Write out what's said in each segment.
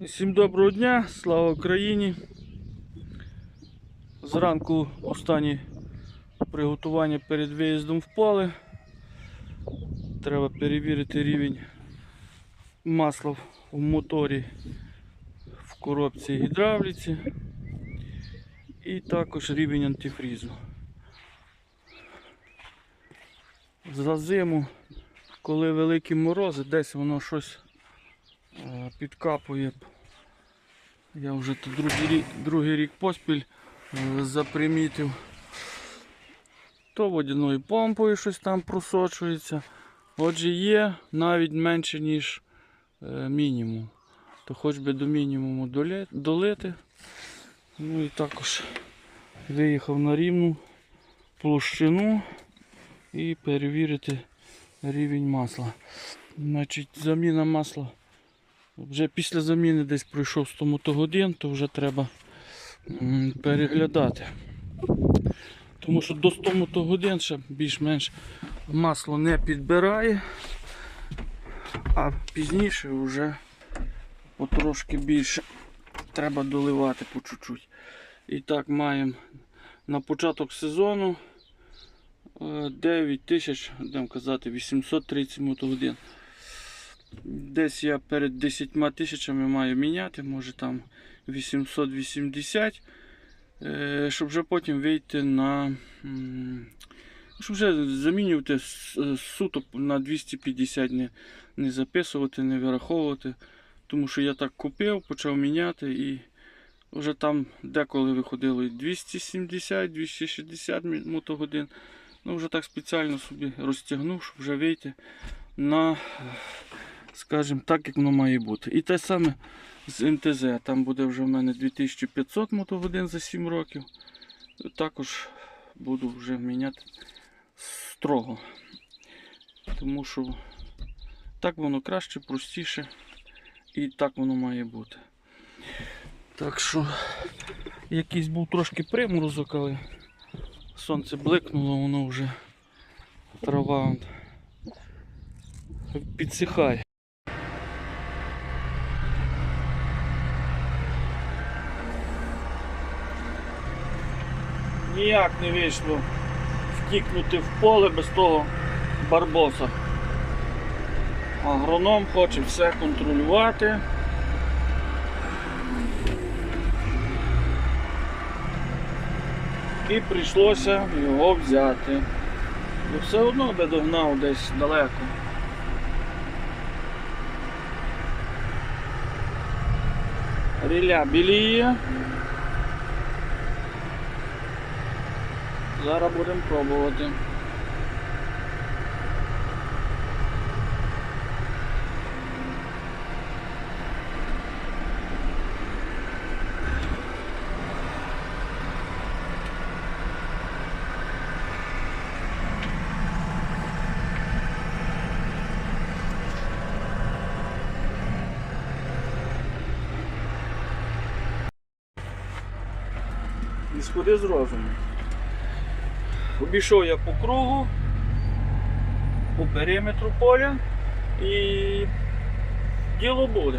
Всім доброго дня, слава Україні. Зранку останні приготування перед виїздом в поле. Треба перевірити рівень масла в моторі в коробці гідравліці і також рівень антифрізу. За зиму, коли великі морози, десь воно щось е, підкапує. Я вже тут другий другий рік поспіль е, запримітив. То водяною помпою щось там просочується. Отже, є навіть менше, ніж е, мінімум. То хоч би до мінімуму долити. Ну і також виїхав на рівну площину і перевірити рівень масла. Значить, заміна масла. Вже після заміни десь пройшов 100 мотогодин, то вже треба переглядати. Тому що до 100 мотогодин ще більш-менш масло не підбирає, а пізніше вже потрошки більше треба доливати по чуть-чуть. І так маємо на початок сезону е, 9 тисяч, будемо казати, 830 мотогодин. Десь я перед 10 тисячами маю міняти, може там 880, е, щоб вже потім вийти на. Щоб вже замінювати суто на 250, не, не записувати, не вираховувати. Тому що я так купив, почав міняти і вже там деколи виходило 270, 260 мі- мотогодин. Ну вже так спеціально собі розтягнув, щоб вже вийти на скажімо так, як воно має бути. І те саме з МТЗ. Там буде вже в мене 2500 мотогодин за 7 років. Також буду вже міняти строго. Тому що так воно краще, простіше і так воно має бути. Так що якийсь був трошки приморозок, але сонце бликнуло, воно вже трава підсихає. Ніяк не вийшло втікнути в поле без того барбоса. Агроном хоче все контролювати. І прийшлося його взяти. Бо все одно би догнав десь далеко. Ріля біліє. Зараз будемо пробувати. І сходи з розуму. Обійшов я по кругу, по периметру поля і діло буде.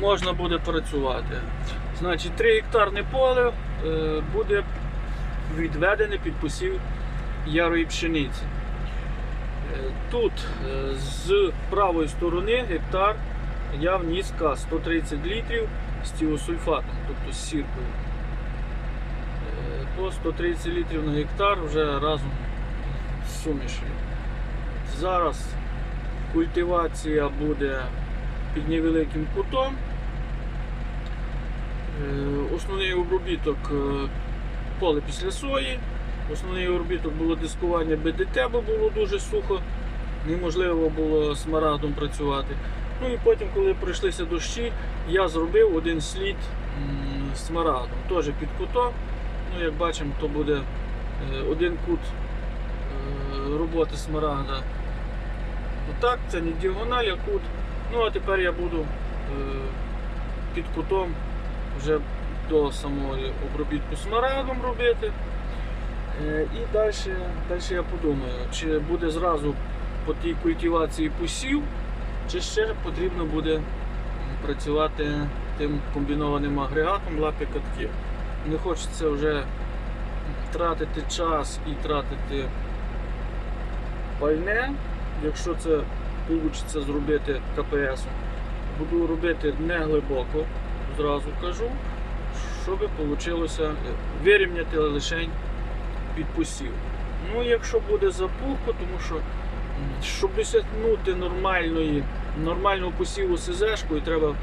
Можна буде працювати. Значить, 3 гектарне поле е, буде відведене під посів ярої пшениці. Е, Тут е, з правої сторони гектар я вніс каз 130 літрів з тіосульфатом, тобто з сіркою. По 130 літрів на гектар вже разом з сумішею. Зараз культивація буде під невеликим кутом. Е, Основний обробіток е, поле після сої. Основний обробіток було дискування БДТ, бо було дуже сухо, неможливо було смарагдом працювати. Ну і потім, коли прийшлися дощі, я зробив один слід смарагдом, теж під кутом. Ну, як бачимо, то буде е, один кут е, роботи смарагда. Отак, це не діагональ, а кут. Ну а тепер я буду е, під кутом вже до самої обробітку смарагдом робити. І далі, далі я подумаю, чи буде зразу по тій культивації посів, чи ще потрібно буде працювати тим комбінованим агрегатом лапі катки. Не хочеться вже тратити час і тратити пальне, якщо це вийде зробити КПС. Буду робити не глибоко, зразу кажу, щоб вийшло вирівняти лише під посів. Ну, якщо буде запухло, тому що щоб досягнути нормальної, нормального посіву СЗшкою, треба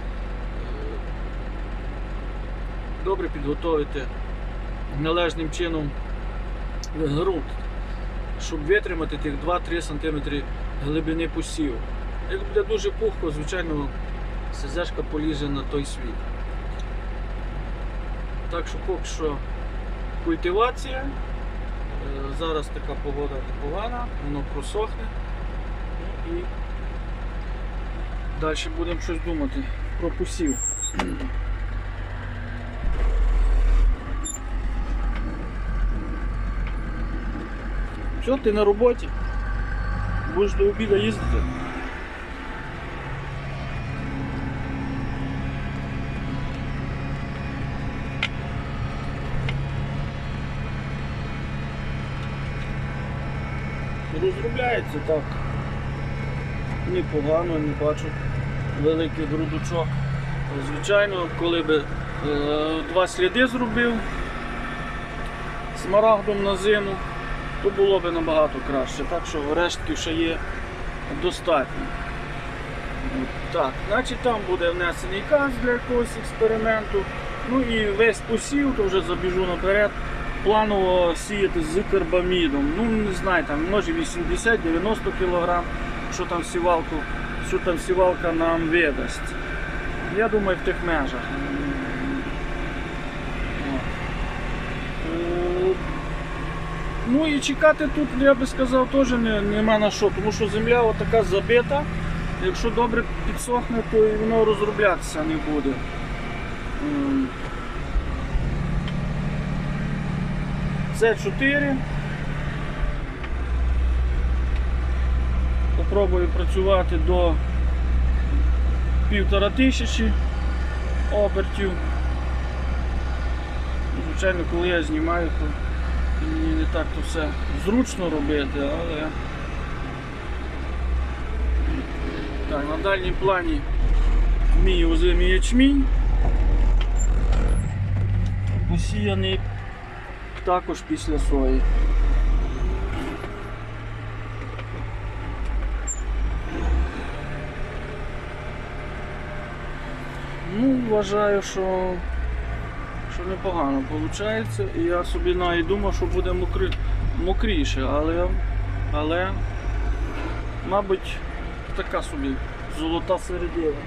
добре підготовити належним чином ґрунт, щоб витримати тих 2-3 см глибини посіву. Як буде дуже пухко, звичайно, СЗшка полізе на той світ. Так що поки що культивація. Е, Зараз така погода непогана, воно просохне. І далі будемо щось думати про посів. Що, ти на роботі? Будеш до обіду їздити? Розробляється так. Непогано, не бачу великий грудочок. Звичайно, коли би е, два сліди зробив смарагдом на зиму, то було б набагато краще. Так що рештків ще є достатньо. Так, значить там буде внесений газ для якогось експерименту. Ну і весь посів, то вже забіжу наперед, планово сіяти з карбамідом. Ну, не знаю, там може 80-90 кг, що там сівалку, що там сівалка нам видасть. Я думаю, в тих межах. От. Е, Ну і чекати тут, я би сказав, теж не, нема на що, тому що земля отака забита. Якщо добре підсохне, то і воно розроблятися не буде. М. Це 4. Попробую працювати до півтора тисячі обертів. Звичайно, коли я знімаю, то мені не так то все зручно робити, але так, на дальнім плані мій озимий ячмінь. Посіяний також після сої. Ну, вважаю, що, що непогано виходить. І я собі навіть думав, що буде мокри, мокріше, але, але, мабуть, така собі золота середина.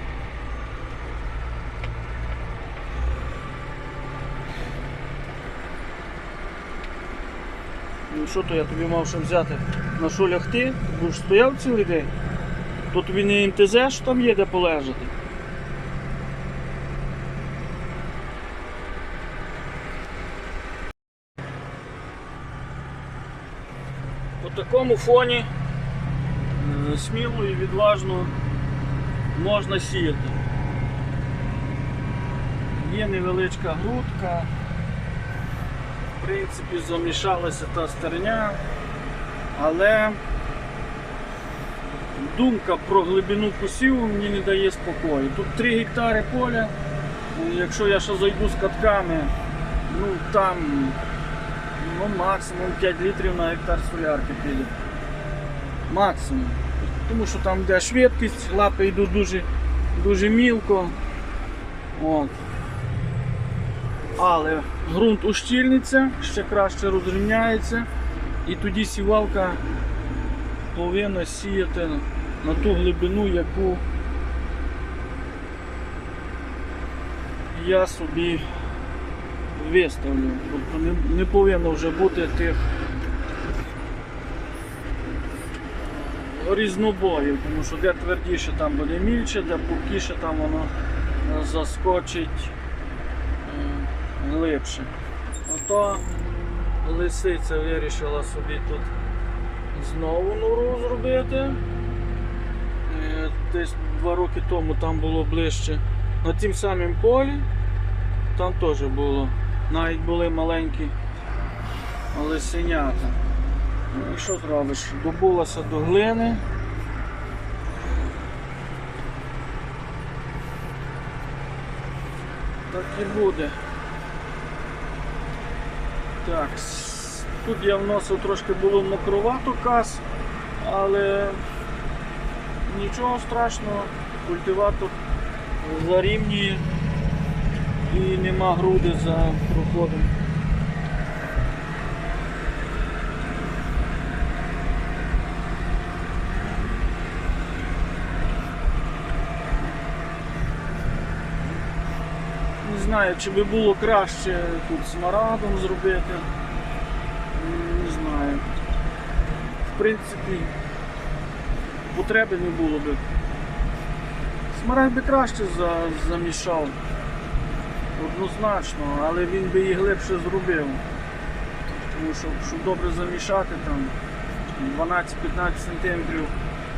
Ну що то я тобі мав ще взяти на що лягти? Будеш стояв цілий день? То тобі не МТЗ, що там є де полежати. По такому фоні е, сміло і відважно можна сіяти. Є невеличка грудка, в принципі замішалася та стерня, але думка про глибину посіву мені не дає спокою. Тут 3 гектари поля, якщо я ще зайду з катками, ну там ну, максимум 5 літрів на гектар солярки піде. Максимум. Тому що там йде швидкість, лапи йдуть дуже, дуже мілко. От. Але ґрунт ущільниться, ще краще розрівняється і тоді сівалка повинна сіяти на ту глибину, яку я собі виставлю. Тобто не, не повинно вже бути тих різнобоїв, тому що де твердіше там буде мільче, де пухкіше там воно е, заскочить е, глибше. Ото лисиця вирішила собі тут знову нору зробити. Е, десь два роки тому там було ближче. На тім самім полі там теж було. Навіть були маленькі лисенята. Ну і що зробиш? Добулася до глини. Так і буде. Так, тут я вносив трошки було мокровато кас, але нічого страшного, культиватор зарівнює і нема груди за проходом. Не знаю, чи би було краще тут смарагдом зробити. Не знаю. В принципі, потреби не було би. Смарагд би краще за, замішав. Однозначно, але він би її глибше зробив. Тому що, щоб добре замішати там 12-15 см,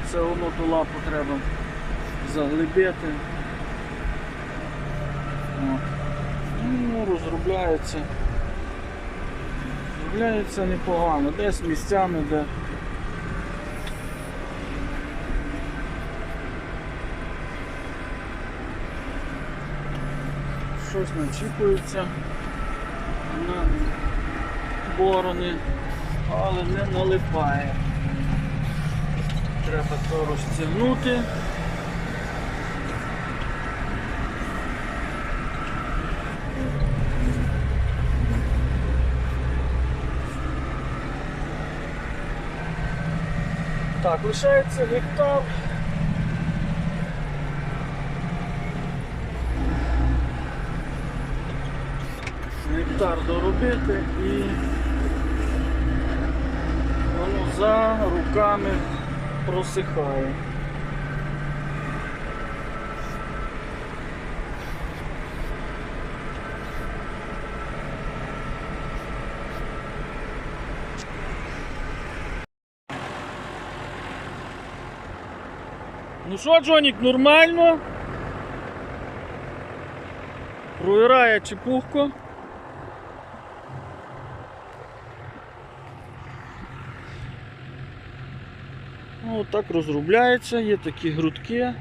все одно ту лапу треба заглибити. Ну, розробляється. Розробляється непогано. Десь місцями, де щось начіпується на борони, але не налипає. Треба то розтягнути. Так, лишається гектар. Гектар доробити і воно за руками просихає. Ну що, Джонік, нормально? Провірає чепухку. Ну, так розробляється, є такі грудки.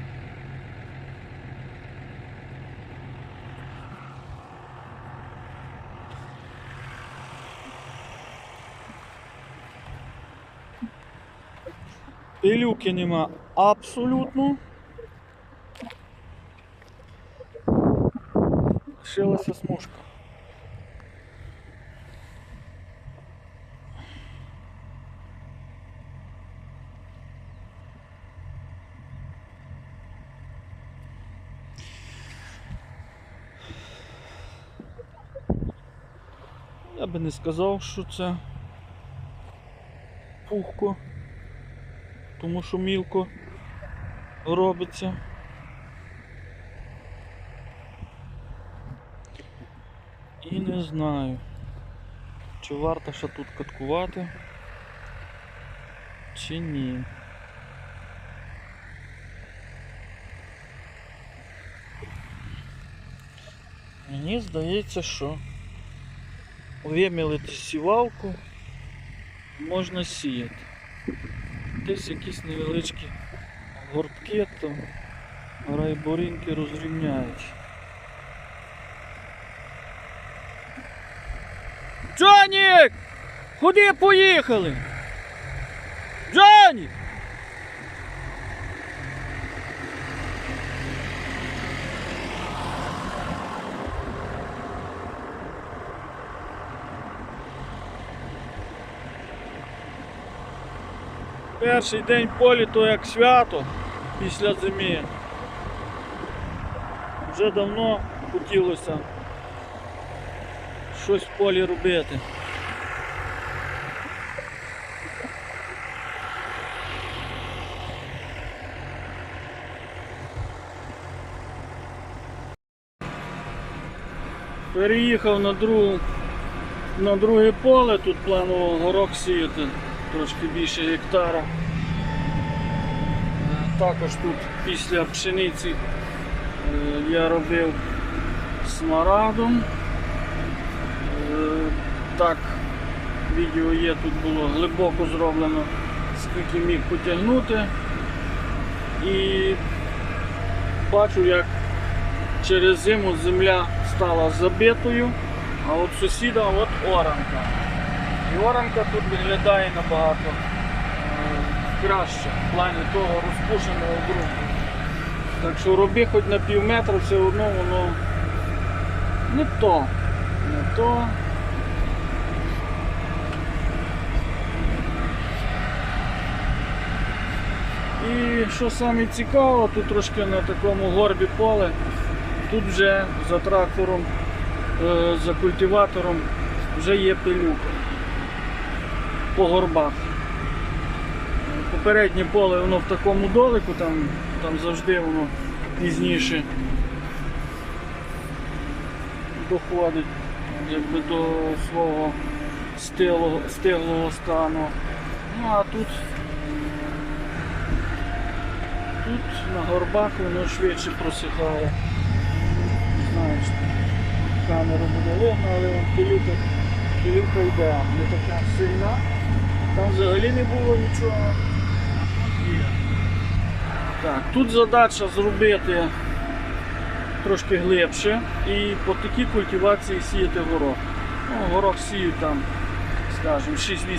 Пилюки нема абсолютно. Лишилася смужка. Я би не сказав, що це пухко, тому що мілко робиться. І не знаю, чи варто ще тут каткувати, чи ні. Мені здається, що вимілити сівалку можна сіяти. Десь якісь невеличкі гортки там райборінки розрівняють. Джонік! Куди поїхали? Джонік! Перший день полі то як свято після зими. Вже давно хотілося щось в полі робити. Переїхав на другу на друге поле, тут планово горох сіяти, трошки більше гектара. також тут після пшениці е, я робив смарадом. Е, Так, відео є, тут було глибоко зроблено, скільки міг потягнути. І бачу, як через зиму земля стала забитою, а от сусіда от оранка. І оранка тут виглядає набагато е, краще в плані того розпушеного ґрунту. Так що роби хоч на пів метра, все одно воно не то. Не то. І що саме цікаво, тут трошки на такому горбі поле, тут вже за трактором, е, за культиватором вже є пилюка по горбах. Попереднє поле воно в такому долику, там, там завжди воно пізніше доходить якби до свого стилого, стиглого стану. Ну а тут, тут на горбах воно швидше просихає. Не знаю, чи камеру буде видно, але пилюка, пилюка йде, не така сильна. Там взагалі не було нічого. Так, тут задача зробити трошки глибше і по такій культивації сіяти горох. Ну, горох сіють там, скажімо, 6-8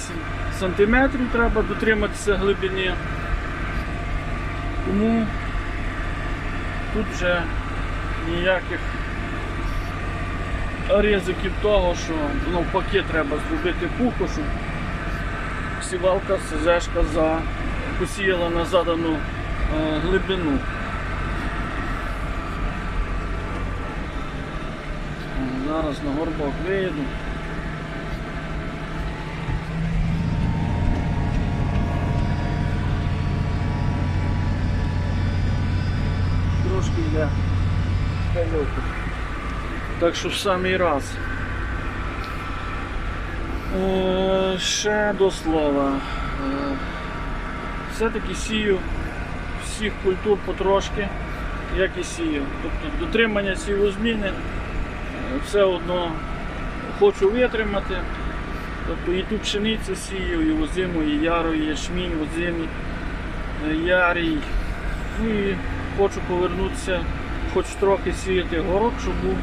см треба дотриматися глибини. Тому тут вже ніяких ризиків того, що навпаки треба зробити пуху, щоб сівалка СЗшка за посіяла на задану е, глибину. Зараз на горбок вийду. Трошки йде пильоку. Так що в самий раз. Е, ще до слова. Е, все-таки сію всіх культур потрошки, як і сію. Тобто дотримання сівозміни е, все одно хочу витримати. Тобто і ту пшеницю сію, і озиму, і яру, і ячмінь, озимі, ярій. Ну і хочу повернутися, хоч трохи сіяти горох, щоб був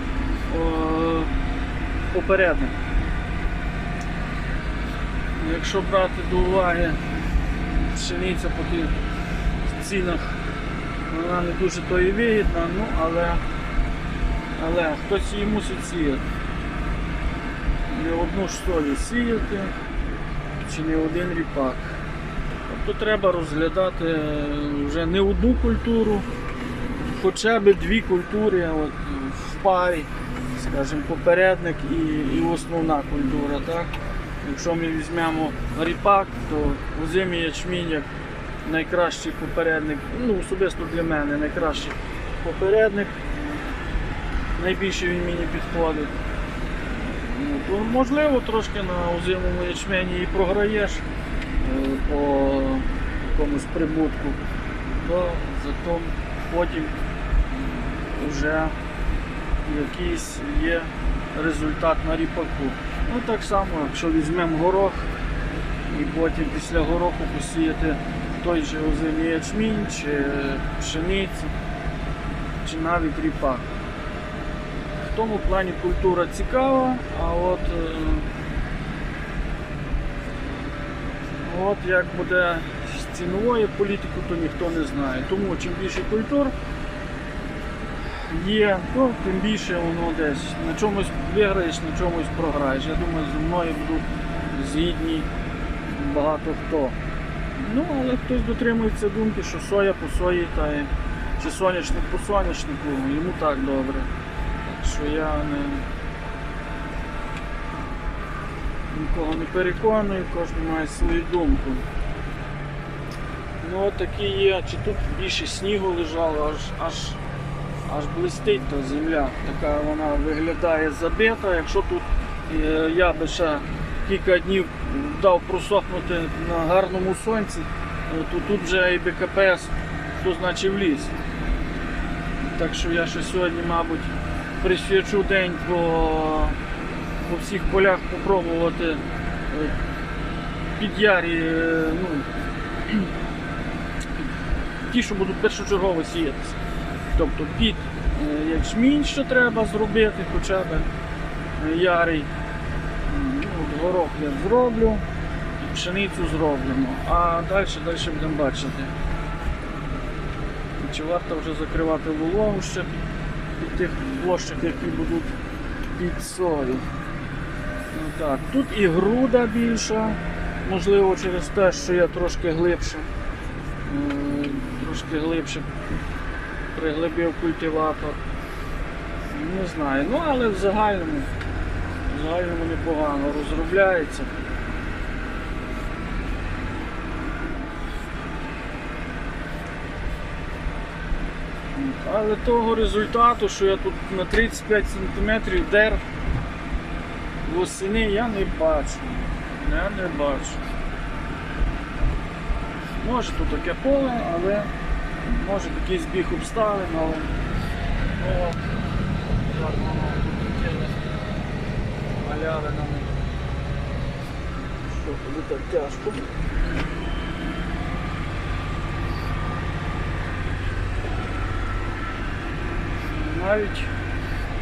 попередник. Якщо брати до уваги пшениця по тих цінах, вона не дуже то і вигідна, ну але, але хтось її мусить сіяти. Не одну ж солі сіяти, чи не один ріпак. Тобто треба розглядати вже не одну культуру, хоча б дві культури от, в парі, скажімо, попередник і, і основна культура. Так? Якщо ми візьмемо ріпак, то озимий ячмінь як найкращий попередник, ну особисто для мене найкращий попередник. Найбільше він мені підходить. Ну, то, можливо, трошки на озимому ячмені і програєш е, по якомусь прибутку, то зато потім вже якийсь є результат на ріпаку. Ну так само, якщо візьмемо горох і потім після гороху посіяти той же озимий ячмінь, чи пшеницю, чи навіть ріпак. В тому плані культура цікава, а от, е, от як буде з ціновою політикою, то ніхто не знає. Тому чим більше культур є, то тим більше воно десь на чомусь виграєш, на чомусь програєш. Я думаю, зі мною будуть згідні багато хто. Ну, але хтось дотримується думки, що соя по сої та чи соняшник по соняшнику, йому так добре. Так що я не нікого не переконую, кожен має свою думку. Ну такі є, чи тут більше снігу лежало, аж аж аж блистить та земля. Така вона виглядає забита. Якщо тут е, я би ще кілька днів дав просохнути на гарному сонці, то тут вже і БКПС то значить в ліс. Так що я ще сьогодні, мабуть, присвячу день по, по всіх полях попробувати е, підярі, е, ну, ті, що будуть першочергово сіятися. Тобто під е, ячмінь, що треба зробити, хоча б е, ярий. Ну, горох я зроблю, пшеницю зробимо, а далі, далі будемо бачити. Чи варто вже закривати вологу ще під, під тих площах, які будуть під сою. Ну, так. Тут і груда більша, можливо через те, що я трошки глибше, е, трошки глибше приглибив культиватор. Не знаю. Ну але в загальному, в загальному непогано розробляється. Але того результату, що я тут на 35 см дер восени я не бачу. Я не бачу. Може тут таке поле, але може такий збіг обставин, але ну, так воно тут такими малявинами. Що тобі так тяжко. Навіть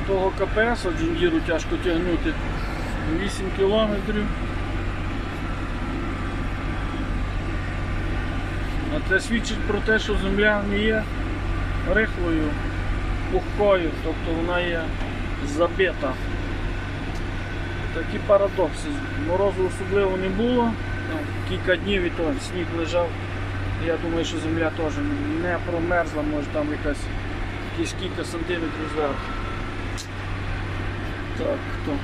того КПС джундіру тяжко тягнути 8 кілометрів. Це свідчить про те, що земля не є рихлою, пухкою, тобто вона є забита. Такі парадокси. Морозу особливо не було. Кілька днів і то сніг лежав. Я думаю, що земля теж не промерзла, може там якась якісь кілька сантиметрів зверху. Так, то.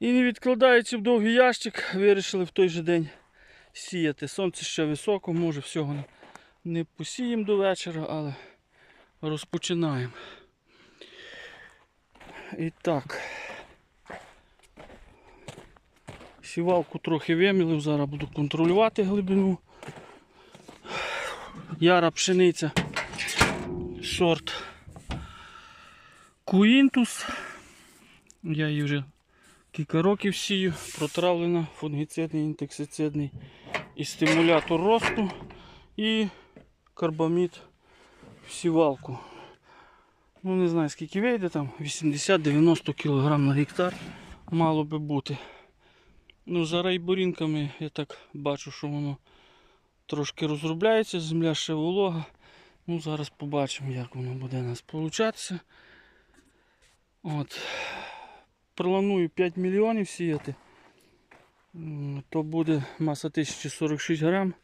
І не відкладаючи в довгий ящик, вирішили в той же день сіяти. Сонце ще високо, може всього не- посіємо до вечора, але розпочинаємо. І так. Сівалку трохи вимілив, зараз буду контролювати глибину. Яра пшениця. Сорт Куінтус. Я її вже кілька років сію, протравлена, фунгіцидний, інтексицидний і стимулятор росту і карбамід в сівалку. Ну не знаю скільки вийде там, 80-90 кг на гектар мало би бути. Ну, за райборінками я так бачу, що воно трошки розробляється, земля ще волога. Ну, зараз побачимо, як воно буде у нас получатися. От. Планую 5 мільйонів сіяти. То буде маса 1046 грам.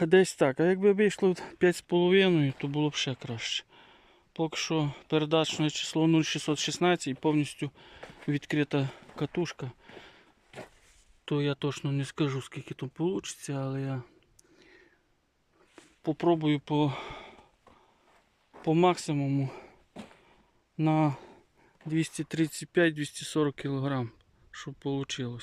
Десь так. А якби вийшло 5,5, то було б ще краще. Поки що передачне число 0,616 і повністю відкрита катушка. То я точно не скажу скільки тут вийде, але я попробую по, по максимуму на 235-240 кг, щоб вийшло.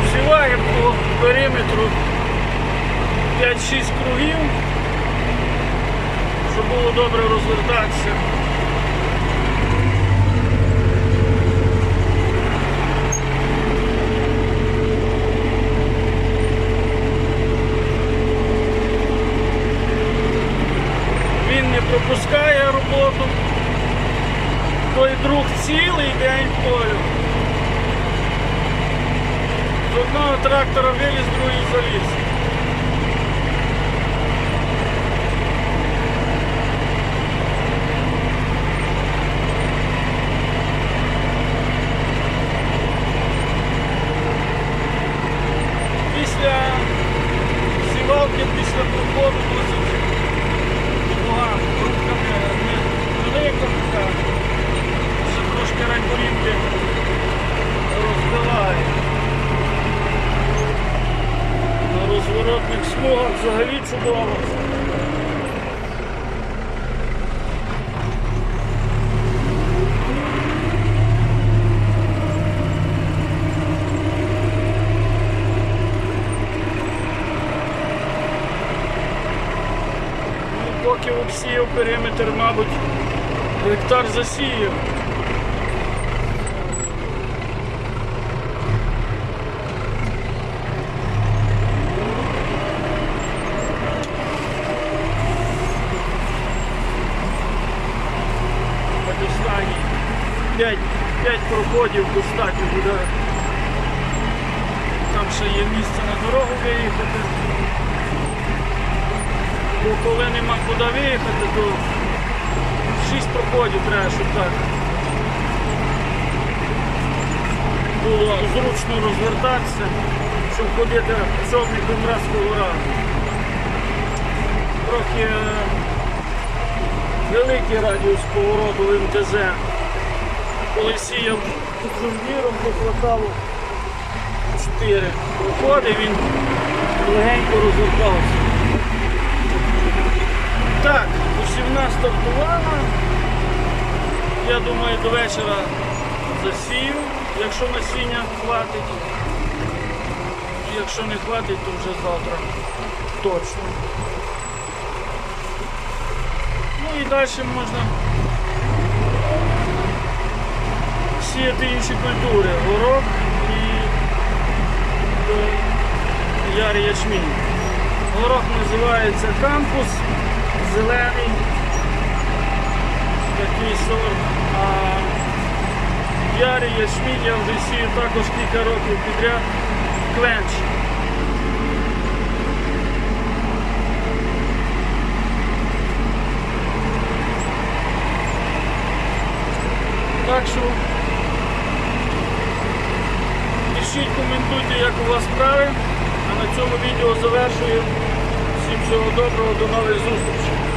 Обсіваємо по периметру 5-6 кругів, щоб було добре розвертатися. Він не пропускає роботу. Той друг цілий день в полю. З одного трактора виліз, другий заліз. горілки роздаває. На розворотних смугах взагалі чудово. Ну, поки обсіяв периметр, мабуть, гектар засіяв. 5, 5 проходів достатньо буде. Там ще є місце на дорогу виїхати. Бо коли нема куди виїхати, то 6 проходів треба, щоб так було зручно розвертатися, щоб ходити човником раз коло разу. Трохи е, великий радіус повороту МТЗ. Коли сіяв жовніром, то хватало 4 проходи, він легенько розвертався. Так, усівна стартувала. Я думаю, до вечора засію, якщо насіння хватить. Якщо не хватить, то вже завтра точно. Ну і далі можна сіяти інші культури. Горох і е, ярий ячмінь. Горох називається кампус, зелений, такий сорт. А ярий ячмінь я вже сію також кілька років підряд. Квенч. Так що пишіть, коментуйте, як у вас справи. А на цьому відео завершую. Всім всього доброго, до нових зустрічей.